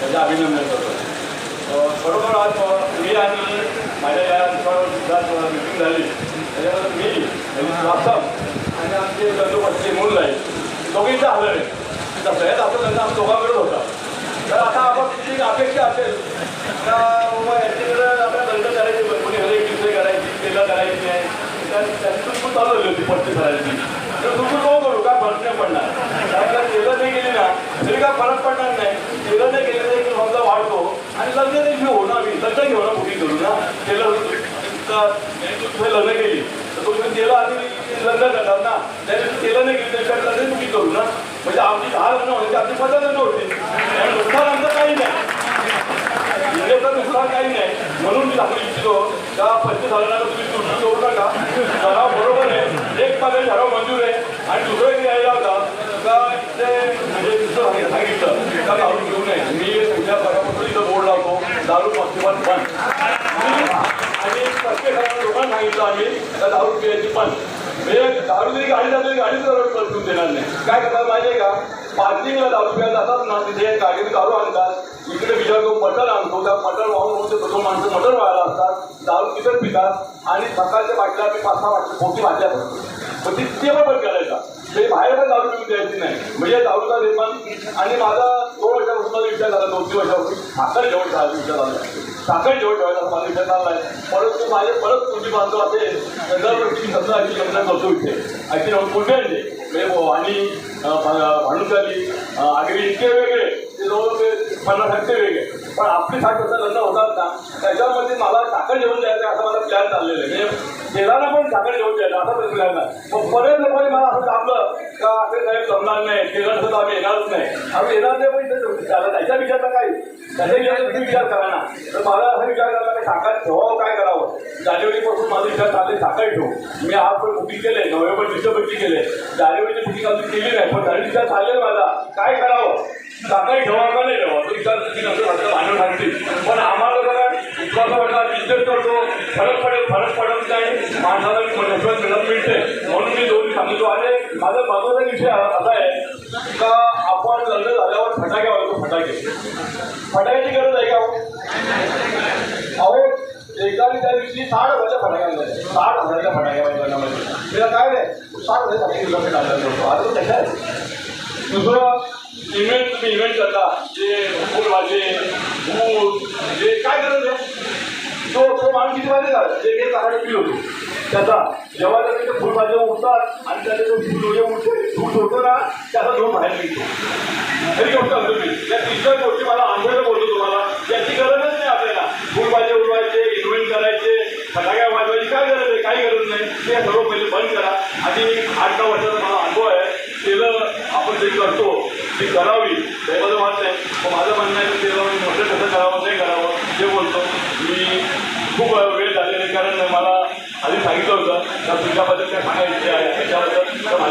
त्याचे अभिनंदन करतो. अ, बरोबर आज मी आणि माझ्या या दुकानावर सुद्धा मिटिंग झाली. त्याच्यानंतर मी आणि आणि आमचे बंदोबस्तचे मूल आहे. दोघींचा हलर आहे. तसं आहे असं त्यांना आम्ही दोघांकडे होता. तर आता आपण किती अपेक्षा असेल. तर मग याच्याकडे आपल्या दंड करायची कोणी हरे किसे करायची तेलं करायची नाही तर त्यांची तुमकून चालू होती पट्टी करायची तर तुमकून नको करू काय फरक नाही पडणार कारण का तेलं नाही गेली ना तरी काय फरक पडणार नाही तेलं नाही गेली तर एक समजा वाढतो आणि लग्न नाही घेऊ ना आम्ही लग्न घेऊ ना बुकिंग करू ना तेलं तुम्ही लग्न केली. तर तुम्ही तेलं आधी लग्न करणार ना. त्याने केलं नाही गेली त्याच्यात लग्न बुकिंग करू ना. म्हणजे आमची दहा लग्न होती आमची पंधरा लग्न होती आणि नुकसान आमचं काही नाही इंडियाचं नुकसान काही नाही म्हणून मी दाखवू इच्छितो का पंचवीस हजाराला तुम्ही तुटून करू नका ठराव बरोबर आहे एक पगार ठराव मंजूर आहे आणि दुसरं एक यायला होता का इथे म्हणजे दुसरं सांगितलं सांगितलं का दारू घेऊ नये मी उद्या पगारापासून इथं बोर्ड लावतो दारू मस्तीवर बंद आणि प्रत्येक लोकांना सांगितलं आम्ही का दारू पियाची पण. म्हणजे दारू जरी गाडी जाते गाडीच करून देणार नाही. काय करतात माहिती आहे का? पार्किंगला दारू प्यायला जातात ना तिथे गाडीत दारू आणतात. इकडे विचार करून मटर आणतो त्या मटर वाहून वाहून ते दोन माणसं मटण व्हायला असतात दारू तिथं पितात. आणि सकाळच्या बाटल्या मी पाच सहा बाटल्या मोठी बाटल्या भरतो. पण ती ते पण बंद करायचा. ते बाहेर पण दारू पिऊन द्यायची नाही. म्हणजे दारूचा निर्माण आणि माझा दोन वर्षापासून विचार झाला दोन तीन वर्षापासून साखर जेवण ठेवायचा विचार झाला. साखर जेवण ठेवायचा माझा विचार चाललाय परंतु माझे परत तुमची बांधव असेल दरवर्षी समजा अशी यंत्रणा करतो इथे. अशी कुठे म्हणजे आणि भांडुचाली आगरी इतके वेगळे. ते जवळ ते पन्नास टक्के वेगळे. पण आपली साठ वर्ष लग्न होतात ना त्याच्यामध्ये मला साखर जेवण द्यायचं असं मला प्लॅन चाललेलं आहे. म्हणजे पण जागा घेऊन द्यायला असा पण प्लॅन मग बरेच लोकांनी मला असं दाबलं का असे साहेब जमणार नाही केलं तर आम्ही येणारच नाही. आम्ही येणार नाही पण इथे त्याला त्याच्या विचारता काही. त्याच्या विचार तुम्ही विचार करा ना. तर मला असा विचार करायला की साखर ठेवावं काय करावं? जानेवारीपासून माझा विचार चालले साखर ठेवू. मी आज पण बुकिंग केले नोव्हेंबर डिसेंबरची केले जानेवारीची बुकिंग अजून केली नाही पण झाली विचार चालले माझा. काय करावं? साखर ठेवा का नाही ठेवा? तो विचार तुम्ही नंतर भांडवल सांगतील पण आम्हाला स्वतःला विश्वास करतो. फरक पडेल फरक पडत नाही. माणसाला नशिबात मिळत मिळते म्हणून मी दोन्ही सांगतो. आणि माझा महत्त्वाचा विषय असा आहे का आपण लग्न झाल्यावर फटाके वाजवतो फटाके. फटाक्याची गरज आहे का हो? अहो एकदा मी त्या दिवशी साठ हजारच्या फटाक्या आणल्या साठ हजारच्या फटाक्या लग्नामध्ये तिला काय नाही साठ हजार फटाके दिवसासाठी टाकला करतो आता त्याच्या दुसरं इव्हेंट तुम्ही इव्हेंट करता जे फुल भाजे फूल जे तो तो माणूस किती माहिती का जे काही चांगला फील होतो. त्याचा जेव्हा त्याचे फुलभाज्या उठतात आणि त्याचे जो फुल उठते फुल होतो ना त्याचा दोन बाहेर निघतो. तरी गोष्ट असतो मी या तिसऱ्या गोष्टी मला आंबेला बोलतो तुम्हाला. याची गरजच नाही आपल्याला. फुलभाजे उडवायचे इन्व्हेंट करायचे फटाक्या वाजवायची काय गरज आहे? काही गरज नाही. ते सर्व पहिले बंद करा. आणि आठ दहा वर्षाचा मला अनुभव आहे. केलं आपण जे करतो ती करावी. हे माझं मत आहे मग माझं म्हणणं आहे की केलं मोठं कसं करावं नाही करावं. जे बोलतो. खूप वेळ झालेला कारण मला आधी सांगितलं होतं तर तुमच्याबद्दल काय सांगायचं आहे? त्याच्याबद्दल माझ्या